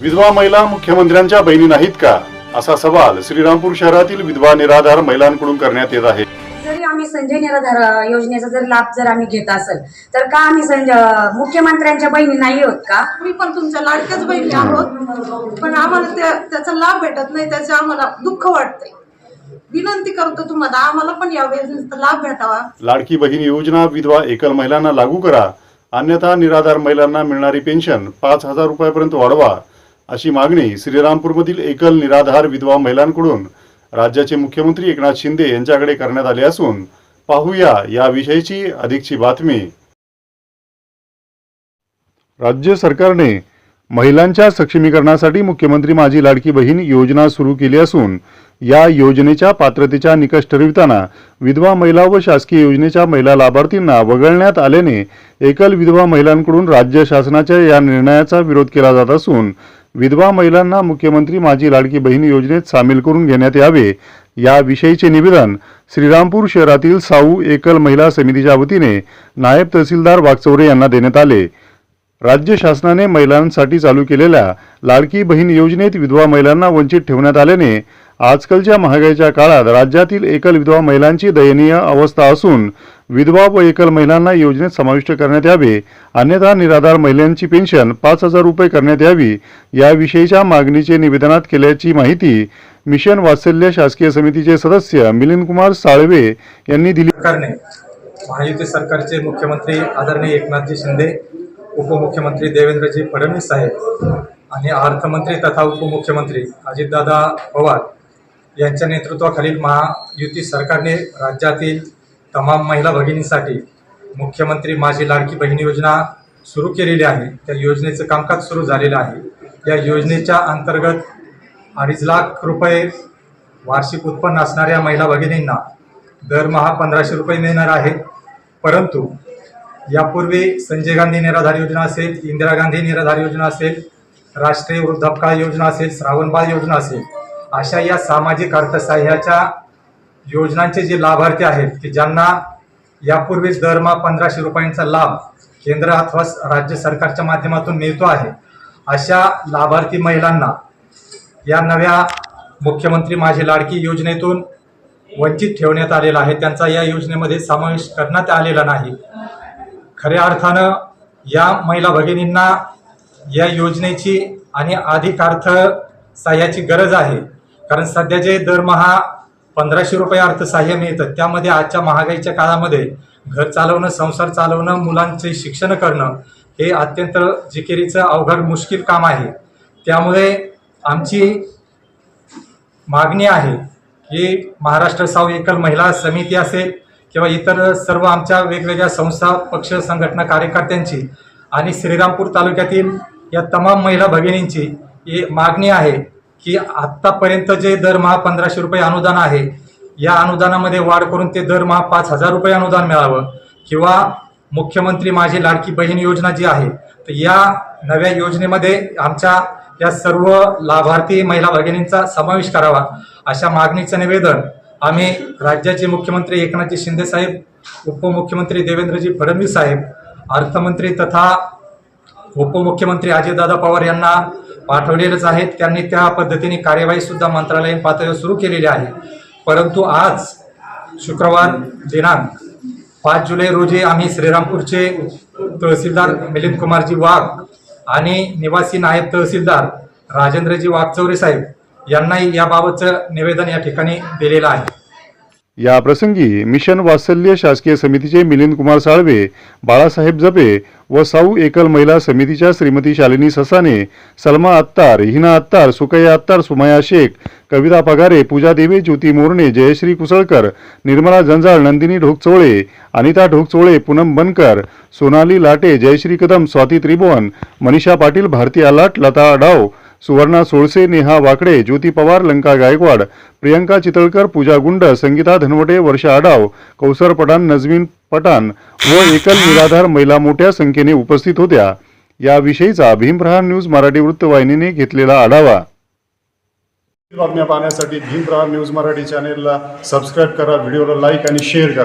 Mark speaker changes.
Speaker 1: विधवा महिला मुख्यमंत्र्यांच्या बहिणी नाहीत का? असा सवाल श्रीरामपूर शहरातील विधवा निराधार महिलांकडून करण्यात येत आहे.
Speaker 2: जरी आम्ही संजय निराधार योजनेचा जर लाभ जर आम्ही घेत असेल तर का आम्ही संजय मुख्यमंत्र्यांच्या बहिणी नाही होत का?
Speaker 3: मी पण तुमच्या लाडक्याच बहिणी आहोत. पण आम्हाला त्या त्याचा लाभ भेटत नाही त्याचे आम्हाला दुःख वाटतंय. विनंती करतो तुम्हाला आम्हाला पण या योजनेचा लाभ भेटावा.
Speaker 1: लाडकी बहीण योजना विधवा एकल महिलांना लागू करा. अन्यथा निराधार महिलांना मिळणारी पेन्शन पाच हजार रुपयापर्यंत वाढवा. अशी मागणी श्रीरामपूरमधील एकल निराधार विधवा महिलांकडून राज्याचे मुख्यमंत्री एकनाथ शिंदे यांच्याकडे करण्यात आले असून पाहूया याविषयीची अधिकची बातमी. राज्य सरकारने महिलांच्या सक्षमीकरणासाठी मुख्यमंत्री माझी लाडकी बहीण योजना सुरू केली असून या योजनेच्या पात्रतेच्या निकष ठरविताना विधवा महिला व शासकीय योजनेच्या महिला लाभार्थींना वगळण्यात आल्याने एकल विधवा महिलांकडून राज्य शासनाच्या या निर्णयाचा विरोध केला जात असून विधवा महिलांना मुख्यमंत्री माझी लाडकी बहीण योजनेत सामील करून घेण्यात यावे याविषयीचे निवेदन श्रीरामपूर शहरातील साऊ एकल महिला समितीच्या वतीने नायब तहसीलदार वागचौरे यांना देण्यात आले. राज्य शासनाने महिलांसाठी चालू केलेल्या लाडकी बहीण योजनेत विधवा महिलांना वंचित ठेवण्यात आल्याने आजकालच्या महागाईच्या काळात राज्यातील एकल विधवा महिलांची दयनीय अवस्था असून विधवा व एकल महिलांना योजनेत समाविष्ट करण्यात यावे अन्यथा निराधार महिलांची पेन्शन पाच हजार रुपये करण्यात यावी याविषयीच्या मागणीचे निवेदनात केल्याची माहिती मिशन वात्सल्य शासकीय समितीचे सदस्य मिलिंद कुमार साळवे यांनी दिली.
Speaker 4: सरकारने महायुती सरकारचे मुख्यमंत्री आदरणीय एकनाथजी शिंदे उपमुख्यमंत्री देवेंद्रजी फडणवीस साहेब आणि अर्थमंत्री तथा उपमुख्यमंत्री अजितदादा पवार यांच्या नेतृत्वाखालील महायुती सरकारने राज्यातील तमाम महिला भगिनींसाठी मुख्यमंत्री माझी लाडकी बहीण योजना सुरू केलेली आहे. त्या योजनेचं कामकाज सुरू झालेलं आहे. या योजनेच्या अंतर्गत अडीच लाख रुपये वार्षिक उत्पन्न असणाऱ्या महिला भगिनींना दरमहा पंधराशे रुपये मिळणार आहे. परंतु यापूर्वी संजय गांधी निराधार योजना असेल इंदिरा गांधी निराधार योजना असेल राष्ट्रीय वृद्धापकाळ योजना असेल श्रावणबाळ योजना असेल अशा या सामाजिक अर्थसहाय्याच्या योजनांचे जे लाभार्थी आहेत की ज्यांना यापूर्वीच दरमहा पंधराशे रुपयांचा लाभ केंद्र अथवा राज्य सरकारच्या माध्यमातून मिळतो आहे अशा लाभार्थी महिलांना या नव्या मुख्यमंत्री माझी लाडकी योजनेतून वंचित ठेवण्यात आलेला आहे. त्यांचा या योजनेमध्ये समावेश करण्यात आलेला नाही. खऱ्या अर्थानं या महिला भगिनींना या योजनेची आणि अधिकार्थ सहाय्याची गरज आहे. कारण सध्या जे दरमहा पंधराशे रुपये अर्थसहाय्य मिळतं त्यामध्ये आजच्या महागाईच्या काळामध्ये घर चालवणं संसार चालवणं मुलांचे शिक्षण करणं हे अत्यंत जिकिरीचं अवघड मुश्किल काम आहे. त्यामुळे आमची मागणी आहे की महाराष्ट्र साव एकल महिला समिती असेल किंवा इतर सर्व आमच्या वेगवेगळ्या संस्था पक्ष संघटना कार्यकर्त्यांची आणि श्रीरामपूर तालुक्यातील या तमाम महिला भगिनींची मागणी आहे. की आत्तापर्यंत जे दरमहा पंधराशे रुपये अनुदान आहे या अनुदानामध्ये वाढ करून ते दरमहा पाच हजार रुपये अनुदान मिळावं. किंवा मुख्यमंत्री माझी लाडकी बहीण योजना जी आहे तर या नव्या योजनेमध्ये आमच्या या सर्व लाभार्थी महिला भगिनींचा समावेश करावा अशा मागणीचं निवेदन आम्ही राज्याचे मुख्यमंत्री एकनाथजी शिंदे साहेब उपमुख्यमंत्री देवेंद्रजी फडणवीस साहेब अर्थमंत्री तथा उपमुख्यमंत्री अजितदादा पवार यांना पाठवलेलंच आहेत. त्यांनी त्या पद्धतीने कार्यवाही सुद्धा मंत्रालयीन पातळीवर सुरू केलेली आहे. परंतु आज शुक्रवार दिनांक पाच जुलै रोजी आम्ही श्रीरामपूरचे तहसीलदार मिलिंद कुमारजी वाघ आणि निवासी नायब तहसीलदार राजेंद्रजी वाघचौरे साहेब यांनाही याबाबतचं निवेदन या ठिकाणी दिलेलं आहे.
Speaker 1: या प्रसंगी मिशन वात्सल्य शासकीय समितीचे मिलिंद कुमार साळवे बाळासाहेब जपे व साऊ एकल महिला समितीच्या श्रीमती शालिनी ससाने सलमा अत्तार हिना अत्तार सुकैया अत्तार सुमया शेख कविता पगारे पूजा देवे ज्योती मोरणे जयश्री कुसळकर निर्मला जंजाळ नंदिनी ढोकचोळे अनिता ढोकचोळे पूनम बनकर सोनाली लाटे जयश्री कदम स्वाती त्रिभुवन मनीषा पाटील भारती आलाट लता डाव सुवर्णा सोळसे नेहा वाकडे ज्योती पवार लंका गायकवाड प्रियंका चितळकर पूजा गुंड संगीता धनवटे वर्षा आडाव कौसर पठाण नजमीन पठाण व एकल निराधार महिला मोठ्या संख्येने उपस्थित होत्या. याविषयीचा भीमप्रहार न्यूज मराठी वृत्तवाहिनीने घेतलेला आढावा. बातम्या पाहण्यासाठी भीमप्रहार न्यूज मराठी चॅनेलला सबस्क्राईब करा व्हिडिओला लाईक आणि शेअर करा.